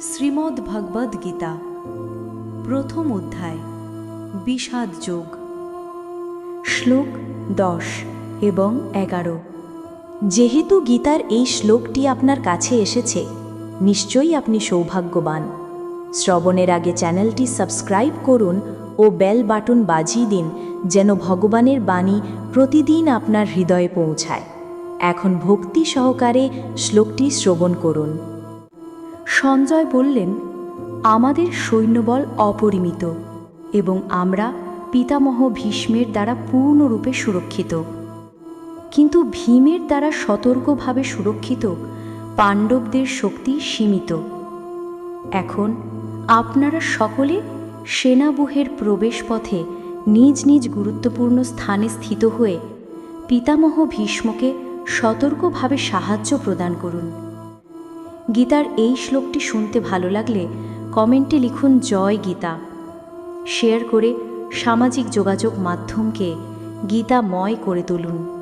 শ্রীমদ্ ভগবদ্ গীতা, প্রথম অধ্যায়, বিষাদ যোগ। শ্লোক দশ এবং এগারো। যেহেতু গীতার এই শ্লোকটি আপনার কাছে এসেছে, নিশ্চয়ই আপনি সৌভাগ্যবান। শ্রবণের আগে চ্যানেলটি সাবস্ক্রাইব করুন ও বেল বাটন বাজিয়ে দিন যেন ভগবানের বাণী প্রতিদিন আপনার হৃদয়ে পৌঁছায়। এখন ভক্তি সহকারে শ্লোকটি শ্রবণ করুন। সঞ্জয় বললেন, আমাদের সৈন্যবল অপরিমিত এবং আমরা পিতামহ ভীষ্মের দ্বারা পূর্ণরূপে সুরক্ষিত। কিন্তু ভীমের দ্বারা সতর্কভাবে সুরক্ষিত পাণ্ডবদের শক্তি সীমিত। এখন আপনারা সকলে সেনাবুহের প্রবেশপথে নিজ নিজ গুরুত্বপূর্ণ স্থানে স্থিত হয়ে পিতামহ ভীষ্মকে সতর্কভাবে সাহায্য প্রদান করুন। গীতার এই শ্লোকটি শুনতে ভালো লাগলে কমেন্টে লিখুন, জয় গীতা। শেয়ার করে সামাজিক যোগাযোগ মাধ্যমকে গীতাময় করে তুলুন।